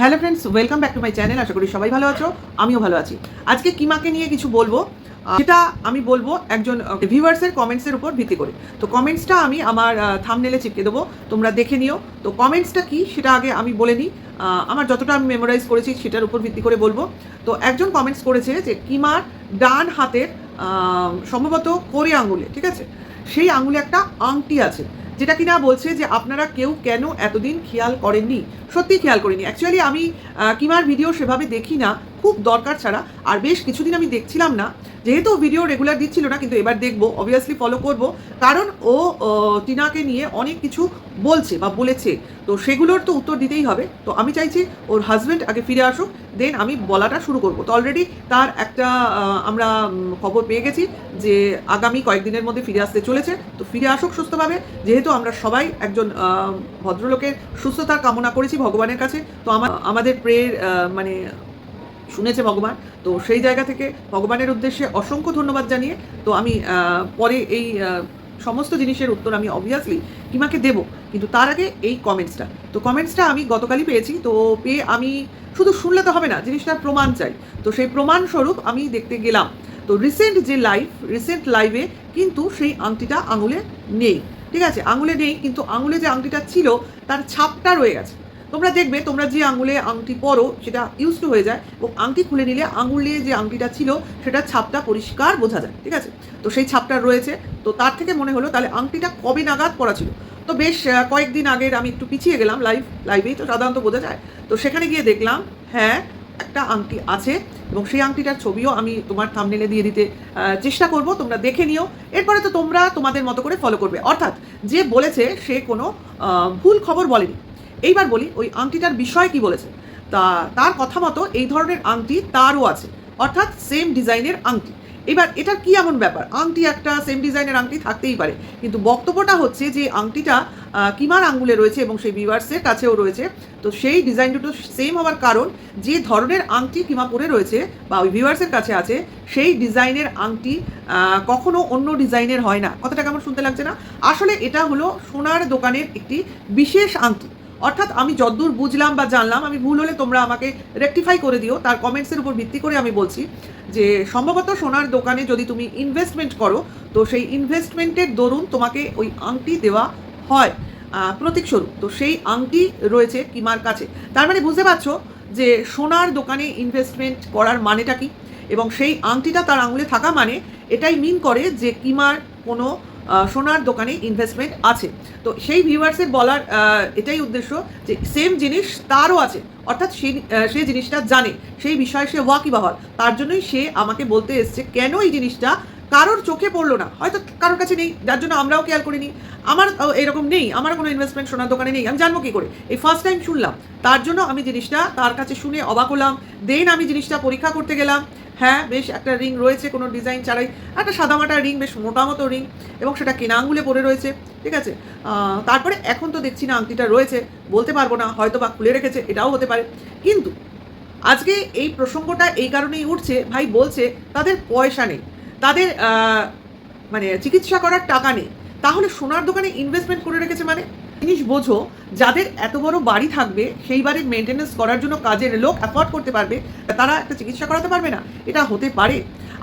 Hello friends, welcome back to my channel, আশা করি সবাই ভালো আছো, আমিও ভালো আছি। আজকে কিমাকে নিয়ে কিছু বলব সেটা আমি বলব একজন ভিউয়ার্সের কমেন্টসের উপর ভিত্তি করে। তো কমেন্টসটা আমি আমার থামনেলে চিপকে দেবো, তোমরা দেখে নিও। তো কমেন্টসটা কি, সেটা আগে আমি বলে নিই। আমার যতটা আমি মেমোরাইজ করেছি, সেটার উপর ভিত্তি করে বলব। তো একজন কমেন্টস করেছে যে কিমার ডান হাতের সম্ভবত কোরে আঙুলে, ঠিক আছে? সেই আঙুলে একটা আংটি আছে। যেটা কিনা বলছে যে আপনারা কেউ কেন এতদিন খেয়াল করেননি? সত্যি খেয়াল করিনি। অ্যাকচুয়ালি আমি কিমার ভিডিও সেভাবে দেখি না। খুব দরকার ছাড়া। আর বেশ কিছুদিন আমি দেখছিলাম না। যেহেতু ভিডিও রেগুলার দিচ্ছিল না, কিন্তু এবার দেখব অবভিয়াসলি ফলো করব। কারণ ও টিনাকে নিয়ে অনেক কিছু বলছে বা বলেছে। তো সেগুলোর তো উত্তর দিতেই হবে। তো আমি চাইছি ওর হাজব্যান্ড আগে ফিরে আসুক দেন আমি বলাটা শুরু করব। তো অলরেডি তার একটা আমরা খবর পেয়ে গেছি যে আগামী কয়েকদিনের মধ্যে ফিরে আসতে চলেছে। তো ফিরে আসুক সুস্থভাবে। যেহেতু আমরা সবাই একজন ভদ্রলোকের সুস্থতার কামনা করেছি ভগবানের কাছে। তো আমাদের প্রেয়ের মানে শুনেছে ভগবান। তো সেই জায়গা থেকে ভগবানের উদ্দেশ্যে অসংখ্য ধন্যবাদ জানিয়ে, তো আমি পরে এই সমস্ত জিনিসের উত্তর আমি অবভিয়াসলি কিমাকে দেবো, কিন্তু তার আগে এই কমেন্টসটা তো কমেন্টসটা আমি গতকালই পেয়েছি, তো পেয়ে আমি শুধু শুনলে তো হবে না, জিনিসটার প্রমাণ চাই। তো সেই প্রমাণ স্বরূপ আমি দেখতে গেলাম। তো রিসেন্ট যে লাইভ রিসেন্ট লাইভে কিন্তু সেই আংটিটা আঙুলে নেই। ঠিক আছে? আঙুলে নেই, কিন্তু আঙুলে যে আংটিটা ছিল, তার ছাপটা রয়ে গেছে। তোমরা দেখবে, তোমরা যে আঙুলে আংটি পরো, সেটা ইউজ টু হয়ে যায় এবং আংটি খুলে নিলে আঙুলে যে আংটিটা ছিল সেটা ছাপটা পরিষ্কার বোঝা যায়, ঠিক আছে? তো সেই ছাপটা রয়েছে। তো তার থেকে মনে হলো তাহলে আংটিটা কবে নাগাদ পরা ছিল? তো বেশ কয়েকদিন আগের আমি একটু পিছিয়ে গেলাম লাইভ লাইভেই তো সাধারণত বোঝা যায়। তো সেখানে গিয়ে দেখলাম হ্যাঁ একটা আংটি আছে এবং সেই আংটিটার ছবিও আমি তোমার থামনেলে দিয়ে দিতে চেষ্টা করব, তোমরা দেখে নিও। এরপরে তো তোমরা তোমাদের মতো করে ফলো করবে। অর্থাৎ যে বলেছে সে কোনো ভুল খবর বলেনি। এইবার বলি, ওই আংটিটার বিষয় কি বলেছে? তা, তার কথা মতো এই ধরনের আংটি তারও আছে, অর্থাৎ সেম ডিজাইনের আংটি। এবার এটা কি এমন ব্যাপার? আংটি একটা সেম ডিজাইনের আংটি থাকতেই পারে, কিন্তু বক্তব্যটা হচ্ছে যে আংটিটা কিমার আঙ্গুলে রয়েছে এবং সেই ভিউয়ার্সের কাছেও রয়েছে। তো সেই ডিজাইন দুটো সেম হওয়ার কারণ, যে ধরনের আংটি কিমা পরে রয়েছে বা ওই ভিউয়ার্সের কাছে আছে, সেই ডিজাইনের আংটি কখনো অন্য ডিজাইনের হয় না। কথাটা কেমন শুনতে লাগছে না? আসলে এটা হলো সোনার দোকানের একটি বিশেষ আংটি। অর্থাৎ আমি যদ্দূর বুঝলাম বা জানলাম, আমি ভুল হলে তোমরা আমাকে রেকটিফাই করে দিও। তার কমেন্টসের উপর ভিত্তি করে আমি বলছি যে, সম্ভবত সোনার দোকানে যদি তুমি ইনভেস্টমেন্ট করো, তো সেই ইনভেস্টমেন্টের দরুন তোমাকে ওই আংটি দেওয়া হয় প্রতীকস্বরূপ তো সেই আংটি রয়েছে কিমার কাছে। তার মানে বুঝতে পারছ যে সোনার দোকানে ইনভেস্টমেন্ট করার মানেটা কি? এবং সেই আংটিটা তার আঙুলে থাকা মানে এটাই মিন করে যে কিমার কোনো সোনার দোকানে ইনভেস্টমেন্ট আছে। তো সেই ভিউয়ার্সের বলার এটাই উদ্দেশ্য যে সেম জিনিস তারও আছে। অর্থাৎ আহ, সেই জিনিসটা জানে। সেই বিষয়ে সে ওয়াকিবহাল। তার জন্যই সে আমাকে বলতে এসছে কেন এই জিনিসটা কারোর চোখে পড়ল না? হয়তো কারোর কাছে নেই যার জন্য আমরাও খেয়াল করিনি। আমার এরকম নেই। আমার কোনো ইনভেস্টমেন্ট সোনার দোকানে নেই। আমি জানব কী করে? এই ফার্স্ট টাইম শুনলাম। তার জন্য আমি জিনিসটা তার কাছে শুনে অবাক হলাম। দেন আমি জিনিসটা পরীক্ষা করতে গেলাম। হ্যাঁ বেশ একটা রিং রয়েছে কোনো ডিজাইন ছাড়াই। একটা সাদামাটা রিং, বেশ মোটা মতো রিং এবং সেটা কেনা আঙুলে পড়ে রয়েছে, ঠিক আছে? তারপরে এখন তো দেখছি না আংটিটা রয়েছে, বলতে পারব না, হয়তো বা খুলে রেখেছে, এটাও হতে পারে। কিন্তু আজকে এই প্রসঙ্গটা এই কারণেই উঠছে, ভাই বলছে তাদের পয়সা নেই, তাদের মানে চিকিৎসা করার টাকা নেই, তাহলে সোনার দোকানে ইনভেস্টমেন্ট করে রেখেছে মানে? জিনিস বোঝো, যাদের এত বড় বাড়ি থাকবে, সেই বাড়ির মেনটেন্যান্স করার জন্য কাজের লোক অ্যাফোর্ড করতে পারবে তারা একটা চিকিৎসা করাতে পারবে না। এটা হতে পারে।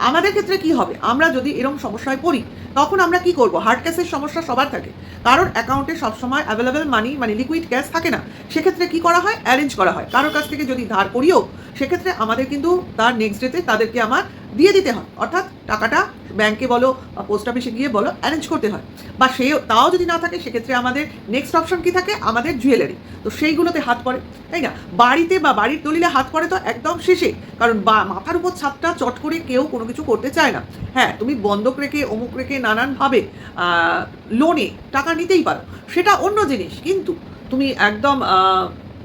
আমাদের ক্ষেত্রে কি হবে? আমরা যদি এরকম সমস্যায় পড়ি, তখন আমরা কি করব? হার্ড ক্যাশের সমস্যা সবার থাকে। কারোর অ্যাকাউন্টে সবসময় অ্যাভেলেবেল মানি মানে লিকুইড ক্যাশ থাকে না। সেক্ষেত্রে কি করা হয়? অ্যারেঞ্জ করা হয়। কারোর কাছ থেকে যদি ধার করিও, সেক্ষেত্রে আমাদের কিন্তু তার নেক্সট ডেতে তাদেরকে আমার দিয়ে দিতে হয়। অর্থাৎ টাকাটা ব্যাংকে বলো বা পোস্ট অফিসে গিয়ে বলো অ্যারেঞ্জ করতে হয়। বা সে তাও যদি না থাকে, সেক্ষেত্রে আমাদের নেক্সট অপশন কি থাকে? আমাদের জুয়েলারি তো সেইগুলোতে হাত পড়ে, তাই না? বাড়িতে বা বাড়ির দলিলে হাত পড়ে তো একদম শেষে। কারণ বা মাথার উপর ছাদটা চট করে কেউ কোনো কিছু করতে চায় না। হ্যাঁ তুমি বন্ধক রেখে, অমুক রেখে নানানভাবে লোনে টাকা নিতেই পারো। সেটা অন্য জিনিস। কিন্তু তুমি একদম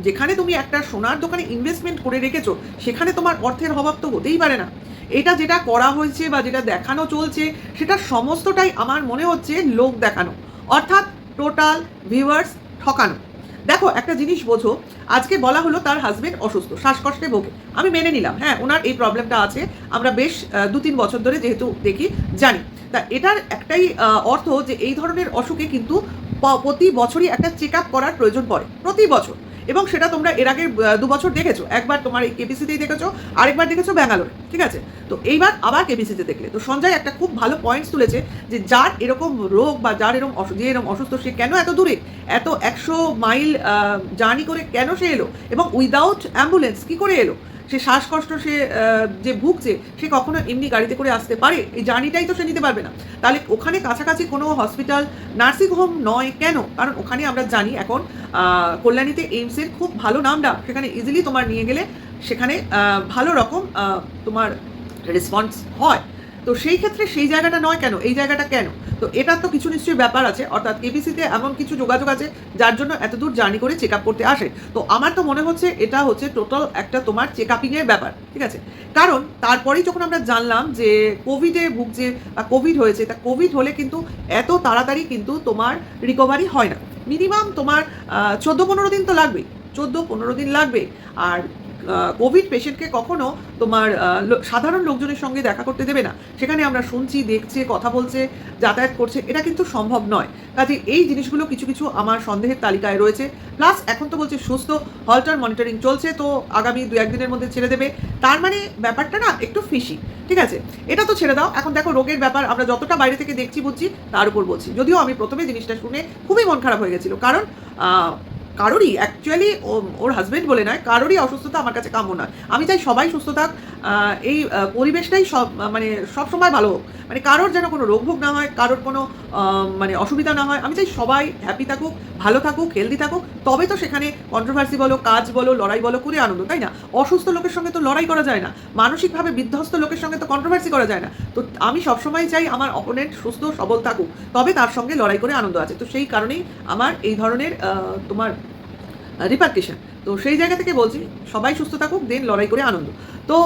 যেখানে তুমি একটা সোনার দোকানে ইনভেস্টমেন্ট করে রেখেছো, সেখানে তোমার অর্থের অভাব তো হতেই পারে না। এটা যেটা করা হয়েছে বা যেটা দেখানো চলছে, সেটা সমস্তটাই আমার মনে হচ্ছে লোক দেখানো, অর্থাৎ টোটাল ভিউয়ার্স ঠকানো। দেখো, একটা জিনিস বোঝো, আজকে বলা হলো তার হাজবেন্ড অসুস্থ, শ্বাসকষ্টে ভোগে। আমি মেনে নিলাম হ্যাঁ ওনার এই প্রবলেমটা আছে, আমরা বেশ দু তিন বছর ধরে যেহেতু দেখি, জানি। তা এটার একটাই অর্থ যে এই ধরনের অসুখে কিন্তু প্রতি বছরই একটা চেক করার প্রয়োজন পড়ে, প্রতি বছর। এবং সেটা তোমরা এর আগে দু বছর দেখেছ। একবার তোমার এই কেপিসিতেই দেখেছ, আরেকবার দেখেছ ব্যাঙ্গালোর, ঠিক আছে? তো এইবার আবার কেপিসিতে দেখলে। তো সঞ্জয় একটা খুব ভালো পয়েন্টস তুলেছে যে যার এরকম রোগ বা যার এরকম যে এরকম অসুস্থ, সে কেন এত দূরে? এত একশো মাইল জার্নি করে কেন সে এলো? এবং উইদাউট অ্যাম্বুলেন্স কি করে এলো? সে শ্বাসকষ্ট সে যে ভুগছে, সে কখনো এমনি গাড়িতে করে আসতে পারে? এই জার্নিটাই তো সে নিতে পারবে না। তাহলে ওখানে কাছাকাছি কোনো হসপিটাল, নার্সিং হোম নয় কেন? কারণ ওখানে আমরা জানি এখন কল্যাণীতে এইমসের খুব ভালো নামটা। সেখানে ইজিলি তোমার নিয়ে গেলে সেখানে ভালো রকম তোমার রেসপন্স হয়। তো সেই ক্ষেত্রে সেই জায়গাটা নয় কেন? এই জায়গাটা কেন? তো এটার তো কিছু নিশ্চয়ই ব্যাপার আছে। অর্থাৎ কেবিসিতে এমন কিছু যোগাযোগ আছে, যার জন্য এত দূর জার্নি করে চেক আপ করতে আসে। তো আমার তো মনে হচ্ছে এটা হচ্ছে টোটাল একটা তোমার চেক আপিংয়ের ব্যাপার, ঠিক আছে? কারণ তারপরেই যখন আমরা জানলাম যে কোভিডে ভুগছে বা কোভিড হয়েছে, তা কোভিড হলে কিন্তু এত তাড়াতাড়ি কিন্তু তোমার রিকভারি হয় না। মিনিমাম তোমার চোদ্দ পনেরো দিন তো লাগবেই। চোদ্দ পনেরো দিন লাগবে আর কোভিড পেশেন্টকে কখনো তোমার সাধারণ লোকজনের সঙ্গে দেখা করতে দেবে না। সেখানে আমরা শুনছি, দেখছে, কথা বলছে, যাতায়াত করছে, এটা কিন্তু সম্ভব নয়। কাজে এই জিনিসগুলো কিছু কিছু আমার সন্দেহের তালিকায় রয়েছে। প্লাস এখন তো বলছে সুস্থ, হলটার মনিটরিং চলছে, তো আগামী দু একদিনের মধ্যে ছেড়ে দেবে। তার মানে ব্যাপারটা না একটু ফিশি ঠিক আছে? এটা তো ছেড়ে দাও। এখন দেখো রোগের ব্যাপার, আমরা যতটা বাইরে থেকে দেখছি, বুঝছি, তার উপর বলছি। যদিও আমি প্রথমে জিনিসটা শুনে খুবই মন খারাপ হয়ে গেছিল। কারণ কারোরই অ্যাকচুয়ালি ওর হাজব্যান্ড বলে নয়, কারোরই অসুস্থতা আমার কাছে কাম্য নয়। আমি চাই সবাই সুস্থ থাক এই পরিবেশটাই সব মানে সবসময় ভালো হোক। মানে কারোর যেন কোনো রোগ ভোগ না হয়, কারোর কোনো মানে অসুবিধা না হয়, আমি চাই সবাই হ্যাপি থাকুক, ভালো থাকুক হেলদি থাকুক, তবে তো সেখানে কন্ট্রোভার্সি বলো, কাজ বলো, লড়াই বলো, করে আনন্দ, তাই না? অসুস্থ লোকের সঙ্গে তো লড়াই করা যায় না, মানসিকভাবে বিধ্বস্ত লোকের সঙ্গে তো কন্ট্রোভার্সি করা যায় না। তো আমি সবসময় চাই আমার অপোনেন্ট সুস্থ, সবল থাকুক, তবে তার সঙ্গে লড়াই করে আনন্দ আছে। তো সেই কারণেই আমার এই ধরনের তোমার রিপার্কেশন তো সেই জায়গা থেকে বলছি, সবাই সুস্থ থাকুক, দেন লড়াই করে আনন্দ। তো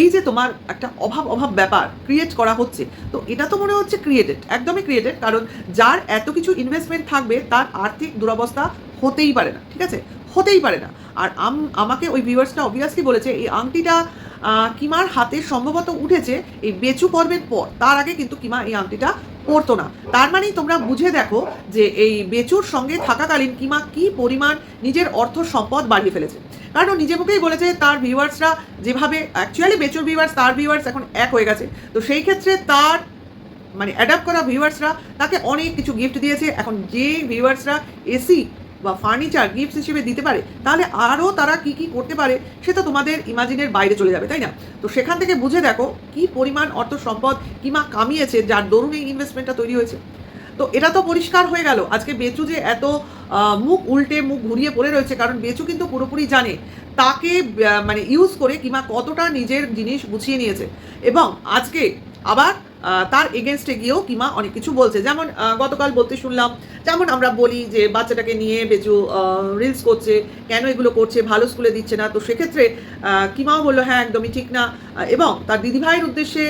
এই যে তোমার একটা অভাব অভাব ব্যাপার ক্রিয়েট করা হচ্ছে, তো এটা তো মনে হচ্ছে ক্রিয়েটেড একদমই ক্রিয়েটেড কারণ যার এত কিছু ইনভেস্টমেন্ট থাকবে, তার আর্থিক দুরবস্থা হতেই পারে না, ঠিক আছে? হতেই পারে না। আর আম, আমাকে ওই ভিউয়ার্সটা অবভিয়াসলি বলেছে, এই আংটিটা কিমার হাতে সম্ভবত উঠেছে, এই বেচু পর্বের পর, তার আগে কিন্তু কিমা এই আংটিটা পরতো না। তার মানে তোমরা বুঝে দেখো যে এই বেচুর সঙ্গে থাকাকালীন কিমা কি পরিমাণ নিজের অর্থ সম্পদ বাড়িয়ে ফেলেছে। কারণ ও নিজে মুখেই বলেছে, তার ভিউয়ার্সরা যেভাবে অ্যাকচুয়ালি বেচুর ভিউয়ার্স, তার ভিউয়ার্স এখন এক হয়ে গেছে। তো সেই ক্ষেত্রে তার মানে অ্যাডাপ্ট করা ভিউয়ার্সরা তাকে অনেক কিছু গিফট দিয়েছে। এখন যে ভিউয়ার্সরা এসি বা ফার্নিচার গিফট হিসেবে দিতে পারে, তাহলে আরও তারা কি কি করতে পারে সেটা তোমাদের ইমাজিনের বাইরে চলে যাবে, তাই না? তো সেখান থেকে বুঝে দেখো কি পরিমাণ অর্থ সম্পদ কিমা কামিয়েছে যার দরুন এই ইনভেস্টমেন্টটা তৈরি হয়েছে। তো এটা তো পরিষ্কার হয়ে গেল, আজকে বেচু যে এত মুখ উল্টে মুখ ঘুরিয়ে পড়ে রয়েছে, কারণ বেচু কিন্তু পুরোপুরি জানে তাকে মানে ইউজ করে কিমা কতটা নিজের জিনিস গুছিয়ে নিয়েছে। এবং আজকে আবার তার এগেনস্টে গিয়েও কিমা অনেক কিছু বলছে, যেমন গতকাল বলতে শুনলাম যেমন আমরা বলি যে বাচ্চাটাকে নিয়ে বেচু রিলস করছে, কেন এগুলো করছে, ভালো স্কুলে দিচ্ছে না, তো সেক্ষেত্রে কিমাও বলল হ্যাঁ একদমই ঠিক না। এবং তার দিদিভাইয়ের উদ্দেশ্যে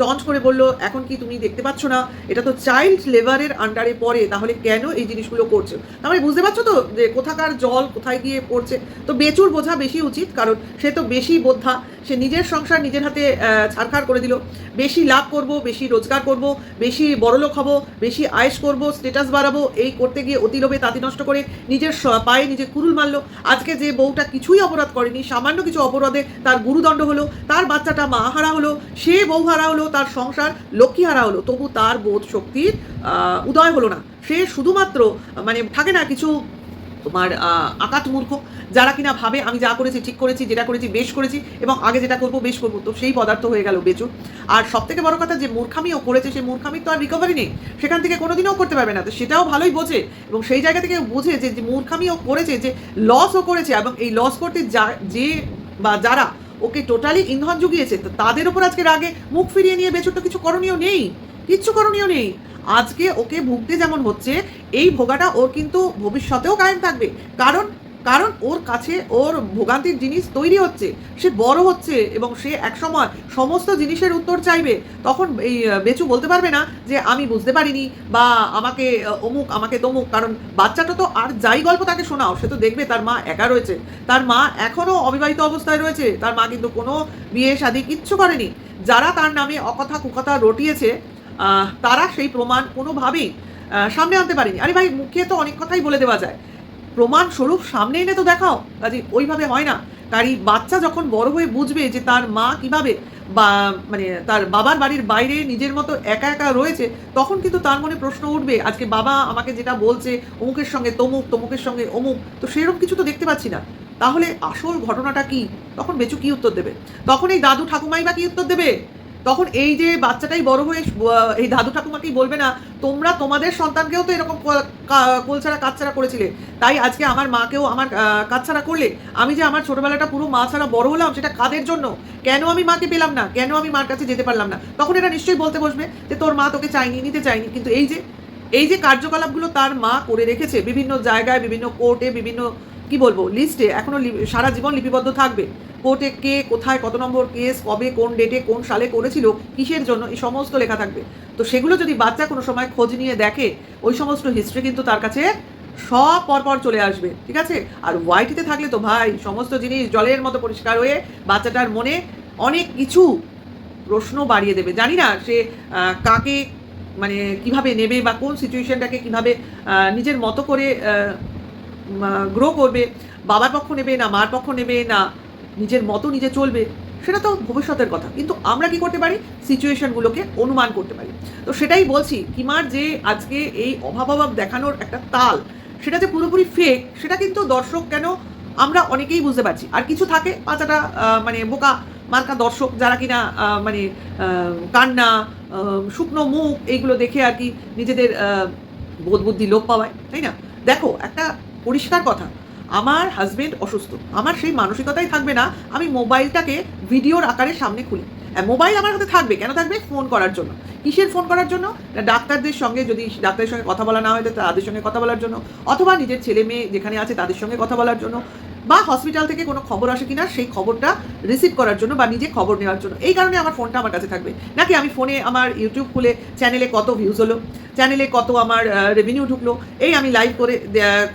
টঞ্চ করে বলল, এখন কি তুমি দেখতে পাচ্ছ না? এটা তো চাইল্ড লেবারের আন্ডারে পড়ে, তাহলে কেন এই জিনিসগুলো করছে? তাহলে বুঝতে পারছ তো যে কোথাকার জল কোথায় গিয়ে পড়ছে? তো বেচুর বোঝা বেশি উচিত, কারণ সে তো বেশি বোদ্ধা, সে নিজের সংসার নিজের হাতে ছাড়খাড় করে দিল। বেশি লাভ করব, বেশি রোজগার করব, বেশি বড়লোক হব, বেশি আয়েস করব স্টেটাস বাড়াবো, এই করতে গিয়ে অতি লোভে তাঁতি নষ্ট করে নিজের পায়ে নিজে কুরুল মারলো। আজকে যে বউটা কিছুই অপরাধ করেনি, সামান্য কিছু অপরাধে তার গুরুদণ্ড হলো, তার বাচ্চাটা মা হারা হলো, সে বউ হারা হলো, তার সংসার লক্ষ্মী হারা হলো। তবু তার বোধ শক্তির উদয় হলো না। সে শুধুমাত্র মানে থাকে না, কিছু তোমার আকাত মূর্খ। যারা কিনা ভাবে, আমি যা করেছি ঠিক করেছি, যেটা করেছি বেশ করেছি, এবং আগে যেটা করব বেশ করব, তো সেই পদার্থ হয়ে গেল বেচুর আর সব থেকে বড় কথা, যে মূর্খামিও করেছে, সেই মূর্খামির তো আর রিকভারি নেই। সেখান থেকে কোনোদিনও করতে পারবে না। তো সেটাও ভালোই বোঝে, এবং সেই জায়গা থেকে বোঝে যে মূর্খামিও করেছে, যে লসও করেছে, এবং এই লস করতে যা, যে বা যারা ওকে টোটালি ইন্ধন জুগিয়েছে, তো তাদের ওপর আজকে রাগে মুখ ফিরিয়ে নিয়ে বেচুর তো কিছু করণীয় নেই। কিচ্ছু করণীয় নেই। আজকে ওকে ভুগতে যেমন হচ্ছে, এই ভোগাটা ওর কিন্তু ভবিষ্যতেও কায়েম থাকবে। কারণ কারণ ওর কাছে ওর ভোগান্তির জিনিস তৈরি হচ্ছে, সে বড় হচ্ছে এবং সে একসময় সমস্ত জিনিসের উত্তর চাইবে। তখন এই বেচু বলতে পারবে না যে, আমি বুঝতে পারিনি বা, আমাকে অমুক, আমাকে তমুক। কারণ বাচ্চাটা তো আর যাই গল্প তাকে শোনাও, সে তো দেখবে তার মা একা রয়েছে। তার মা এখনও অবিবাহিত অবস্থায় রয়েছে, তার মা কিন্তু কোনো বিয়ে, শাদী কিচ্ছু করেনি। যারা তার নামে অকথা কুকথা রটিয়েছে তারা সেই প্রমাণ কোনোভাবেই সামনে আনতে পারেনি। আরে ভাই, মুখে তো অনেক কথাই বলে দেওয়া যায়। প্রমাণ স্বরূপ সামনে এনে তো দেখাও। কাজে ওইভাবে হয় না। কারি বাচ্চা যখন বড় হয়ে বুঝবে যে তার মা কীভাবে বা মানে তার বাবার বাড়ির বাইরে নিজের মতো একা একা রয়েছে, তখন কিন্তু তার মনে প্রশ্ন উঠবে, আজকে বাবা আমাকে যেটা বলছে, অমুকের সঙ্গে তমুক, তমুকের সঙ্গে অমুক, তো সেরকম কিছু তো দেখতে পাচ্ছি না। তাহলে আসল ঘটনাটা কি? তখন বেচু কি উত্তর দেবে? তখন এই দাদু ঠাকুমাই বা কি উত্তর দেবে? তখন এই যে বাচ্চাটাই বড় হয়ে এই দাদু ঠাকুমাকেই বলবে না তোমরা তোমাদের সন্তানকেও তো এরকম কোলছাড়া কাচ্ছাড়া করেছিলে। তাই আজকে আমার মাকেও আমার আহ, কাচ্ছাড়া করলে। আমি যে আমার ছোটবেলাটা পুরো মা ছাড়া বড় হলাম সেটা কাদের জন্য? কেন আমি মাকে পেলাম না? কেন আমি মার কাছে যেতে পারলাম না? তখন এরা নিশ্চয়ই বলতে বসবে যে তোর মা তোকে চাইনি নিতে চাইনি। কিন্তু এই যে এই যে কার্যকলাপগুলো তার মা করে রেখেছে বিভিন্ন জায়গায় বিভিন্ন কোর্টে বিভিন্ন কি বলব লিস্টে এখনও সারা জীবন লিপিবদ্ধ থাকবে। কোর্টে কে কোথায় কত নম্বর কেস, কবে, কোন ডেটে কোন সালে করেছিল, কিসের জন্য, এই সমস্ত লেখা থাকবে। তো সেগুলো যদি বাচ্চা কোনো সময় খোঁজ নিয়ে দেখে, ওই সমস্ত হিস্ট্রি কিন্তু তার কাছে সব পরপর চলে আসবে, ঠিক আছে? আর ওয়াইটিতে থাকলে তো ভাই, সমস্ত জিনিস জলের মতো পরিষ্কার হয়ে বাচ্চাটার মনে অনেক কিছু প্রশ্ন বাড়িয়ে দেবে। জানি না সে কাকে মানে কীভাবে নেবে বা কোন সিচুয়েশনটাকে কীভাবে নিজের মতো করে গ্রো করবে, বাবার পক্ষ নেবে না, মার পক্ষ নেবে না, নিজের মতো নিজে চলবে, সেটা তো ভবিষ্যতের কথা। কিন্তু আমরা কি করতে পারি? সিচুয়েশনগুলোকে অনুমান করতে পারি। তো সেটাই বলছি কিমার যে আজকে এই অভাব অভাব দেখানোর একটা তাল, সেটা যে পুরোপুরি ফেক সেটা কিন্তু দর্শক কেন আমরা অনেকেই বুঝতে পারছি। আর কিছু থাকে, পাঁচাটা মানে বোকা মার্কা দর্শক, যারা কিনা মানে কান্না শুকনো মুখ, এইগুলো দেখে আর কি নিজেদের বোধ বুদ্ধি লোপ পাওয়ায়, তাই না? দেখো, একটা পরিষ্কার কথা, আমার হাজবেন্ড অসুস্থ, আমার সেই মানসিকতাই থাকবে না, আমি মোবাইলটাকে ভিডিওর আকারে সামনে খুলি। মোবাইল আমার হাতে থাকবে, কেন থাকবে? ফোন করার জন্য। কিসের ফোন করার জন্য? ডাক্তারদের সঙ্গে যদি ডাক্তারের সঙ্গে কথা বলা না হয় তাদের সঙ্গে কথা বলার জন্য। অথবা নিজের ছেলে মেয়ে যেখানে আছে, তাদের সঙ্গে কথা বলার জন্য। বা হসপিটাল থেকে কোনো খবর আসে কিনা, সেই খবরটা রিসিভ করার জন্য বা নিজে খবর নেওয়ার জন্য। এই কারণে আমার ফোনটা আমার কাছে থাকবে। নাকি আমি ফোনে আমার ইউটিউব খুলে চ্যানেলে কত ভিউজ হলো চ্যানেলে কত আমার রেভিনিউ ঢুকলো, এই আমি লাইভ করে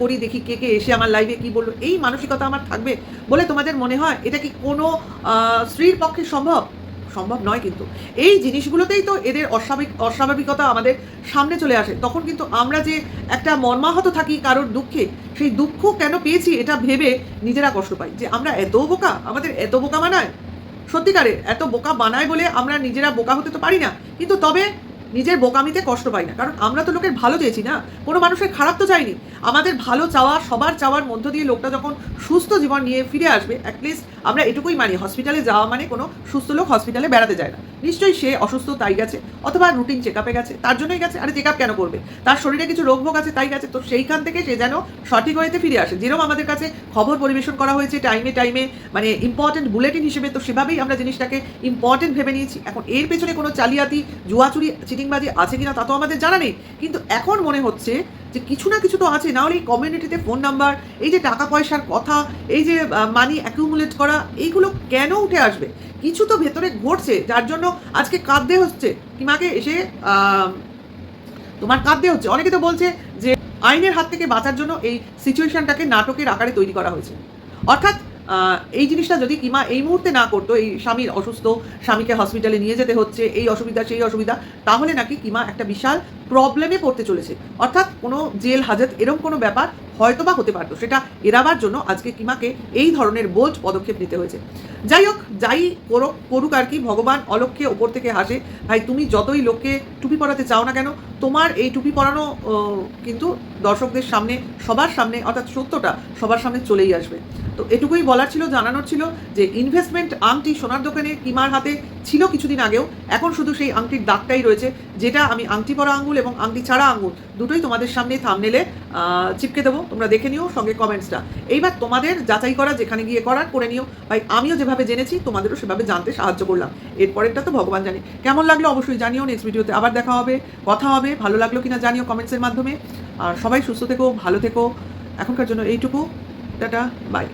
করি, দেখি কে কে এসে আমার লাইভে কি বলল, এই মানসিকতা আমার থাকবে বলে তোমাদের মনে হয়? এটা কি কোনো স্ত্রীর পক্ষে সম্ভব? সম্ভব নয় কিন্তু। এই জিনিসগুলোতেই তো এদের অস্বাভাবিক, অস্বাভাবিকতা আমাদের সামনে চলে আসে। তখন কিন্তু আমরা যে একটা মর্মাহত থাকি কারোর দুঃখে, সেই দুঃখ কেন পেয়েছি এটা ভেবে নিজেরা কষ্ট পাই। যে আমরা এত বোকা, আমাদের এত বোকা বানায় সত্যিকারে এত বোকা বানায় বলে আমরা নিজেরা বোকা হতে তো পারি না। কিন্তু তবে নিজের বোকামিতে কষ্ট পাই না। কারণ আমরা তো লোকের ভালো চেয়েছি না। কোনো মানুষের খারাপ তো চাইনি। আমাদের ভালো চাওয়া, সবার চাওয়ার মধ্য দিয়ে লোকটা যখন সুস্থ জীবন নিয়ে ফিরে আসবে অ্যাটলিস্ট আমরা এটুকুই মানি হসপিটালে যাওয়া মানে কোনো সুস্থ লোক হসপিটালে বেড়াতে যায় না। নিশ্চয়ই সে অসুস্থ তাই গেছে, অথবা রুটিন চেক আপে গেছে, তার জন্যই গেছে, আরে চেক আপ কেন করবে? তার শরীরে কিছু রোগ ভোগ আছে, তাই গেছে, তো সেইখান থেকে সে যেন সঠিক হয়েতে ফিরে আসে। যেরকম আমাদের কাছে খবর পরিবেশন করা হয়েছে টাইমে টাইমে মানে ইম্পর্টেন্ট বুলেটিন হিসেবে, তো সেভাবেই আমরা জিনিসটাকে ইম্পর্টেন্ট ভেবে নিয়েছি। এখন এর পেছনে কোনো চালিয়াতি, জুয়াচুরি চিটিংবাজি আছে কিনা তা তো আমাদের জানা নেই। কিন্তু এখন মনে হচ্ছে যে কিছু না কিছু তো আছে। না হলে এই কমিউনিটিতে ফোন নাম্বার এই যে টাকা পয়সার কথা এই যে মানি অ্যাকুমুলেট করা এইগুলো কেন উঠে আসবে? কিছু তো ভেতরে ঘটছে যার জন্য আজকে কাঁদতে হচ্ছে। কিমাকে এসে আহ, তোমার কাঁদতে হচ্ছে? অনেকে তো বলছে যে আইনের হাত থেকে বাঁচার জন্য এই সিচুয়েশনটাকে নাটকের আকারে তৈরি করা হয়েছে। অর্থাৎ এই জিনিসটা যদি কিমা এই মুহূর্তে না করতো, এই স্বামীর অসুস্থ, স্বামীকে হসপিটালে নিয়ে যেতে হচ্ছে, এই অসুবিধা, সেই অসুবিধা, তাহলে নাকি কিমা একটা বিশাল প্রবলেমে পড়তে চলেছে। অর্থাৎ কোনো জেল, হাজত এরকম কোনো ব্যাপার হয়তো বা হতে পারতো। সেটা এড়াবার জন্য আজকে কিমাকে এই ধরনের বোঝ পদক্ষেপ নিতে হয়েছে। যাই হোক, যাই করুক করুক আর কি, ভগবান অলক্ষ্যে ওপর থেকে হাসে। ভাই, তুমি যতই লোককে টুপি পরাতে চাও না কেন, তোমার এই টুপি পরানো কিন্তু দর্শকদের সামনে, সবার সামনে, অর্থাৎ সত্যটা সবার সামনে চলেই আসবে। তো এটুকুই বলার ছিল, জানানোর ছিল যে ইনভেস্টমেন্ট আংটি সোনার দোকানে কিমার হাতে ছিল কিছুদিন আগেও। এখন শুধু সেই আংটির দাগটাই রয়েছে, যেটা আমি আংটি পরা আঙ্গুল এবং আংটি ছাড়া আঙুল দুটোই তোমাদের সামনে থামনেলে চিপকে দেবো। তোমরা দেখে নিও সঙ্গে কমেন্টসটা এইবার তোমাদের যাচাই করা, যেখানে গিয়ে করার, করে নিও। ভাই, আমিও যেভাবে জেনেছি, তোমাদেরও সেভাবে জানতে সাহায্য করলাম। এরপরেরটা তো ভগবান জানে। কেমন লাগল? অবশ্যই জানিও। নেক্সট ভিডিওতে আবার দেখা হবে, কথা হবে। ভালো লাগল কিনা জানিও কমেন্টসের মাধ্যমে। আর সবাই সুস্থ থেকো, ভালো থেকো। এখনকার জন্য এইটুকু। Tata bye